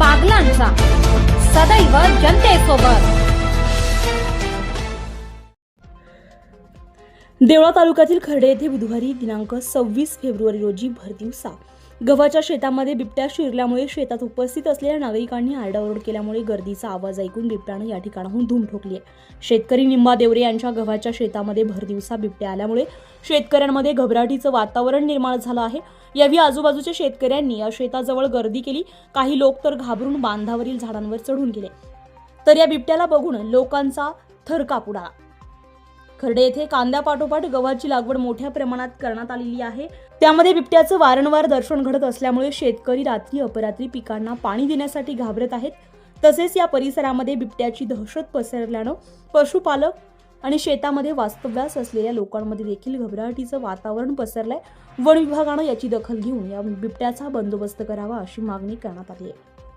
बागलांचा सदैव जनतेसोबत. देवळा तालुक्यातील खर्डे येथे बुधवारी दिनांक सव्वीस फेब्रुवारी रोजी भरदिवसा गव्हाच्या शेतामध्ये बिबट्या शिरल्यामुळे शेतात उपस्थित असलेल्या नागरिकांनी आरडाओरड केल्यामुळे गर्दीचा आवाज ऐकून बिबट्यानं या ठिकाणाहून धूम ठोकली आहे. शेतकरी निंबा देवरे यांच्या गव्हाच्या शेतामध्ये भरदिवसा बिबट्या आल्यामुळे शेतकऱ्यांमध्ये घबराटीचं वातावरण निर्माण झालं आहे. यावेळी आजूबाजूच्या शेतकऱ्यांनी या शेताजवळ गर्दी केली. काही लोक तर घाबरून बांधावरील झाडांवर चढून गेले. तर या बिबट्याला बघून लोकांचा थरकाप उडाला. खर्डे येथे कांद्यापाठोपाठ गव्हाची लागवड मोठ्या प्रमाणात करण्यात आलेली आहे. त्यामध्ये बिबट्याचं वारंवार दर्शन घडत असल्यामुळे शेतकरी रात्री अपरात्री पिकांना पाणी देण्यासाठी घाबरत आहेत. तसेच या परिसरामध्ये बिबट्याची दहशत पसरल्यानं पशुपालक आणि शेतामध्ये वास्तव्यास असलेल्या लोकांमध्ये देखील घबराटीचं वातावरण पसरलंय. वन विभागानं याची दखल घेऊन या बिबट्याचा बंदोबस्त करावा अशी मागणी करण्यात आली आहे.